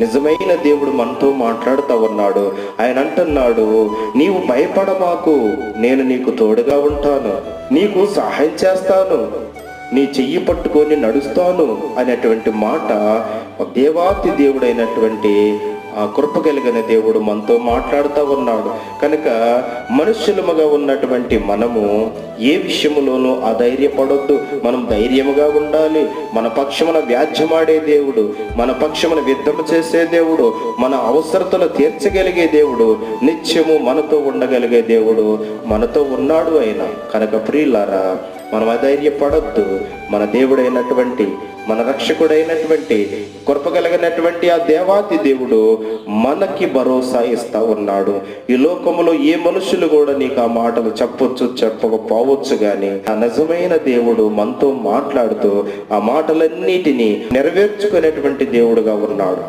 నిజమైన దేవుడు మనతో మాట్లాడుతూ ఉన్నాడు ఆయన అంటున్నాడు నీవు భయపడమాకు నేను నీకు తోడుగా ఉంటాను. నీకు సహాయం చేస్తాను. నీ చెయ్యి పట్టుకొని నడుస్తాను అనేటువంటి మాట దేవాతి దేవుడైనటువంటి ఆ కృప కలిగిన దేవుడు మనతో మాట్లాడుతూ ఉన్నాడు. కనుక మనుష్యులముగా ఉన్నటువంటి మనము ఏ విషయములోనూ అధైర్యపడొద్దు. మనం ధైర్యముగా ఉండాలి. మన పక్షమున వ్యాధ్యమాడే దేవుడు మన పక్షమున యుద్ధము చేసే దేవుడు మన అవసరతలు తీర్చగలిగే దేవుడు నిత్యము మనతో ఉండగలిగే దేవుడు మనతో ఉన్నాడు ఆయన కనుక ప్రియులారా మనం అధైర్యపడొద్దు. మన దేవుడైనటువంటి మన రక్షకుడైనటువంటి కృపగలిగినటువంటి ఆ దేవాతి దేవుడు మనకి భరోసా ఇస్తా ఉన్నాడు. ఈ లోకములో ఏ మనుషులు కూడా నీకు ఆ మాటలు చెప్పొచ్చు చెప్పకపోవచ్చు కానీ ఆ నిజమైన దేవుడు మనతో మాట్లాడుతూ ఆ మాటలన్నిటినీ నెరవేర్చుకునేటువంటి దేవుడుగా ఉన్నాడు.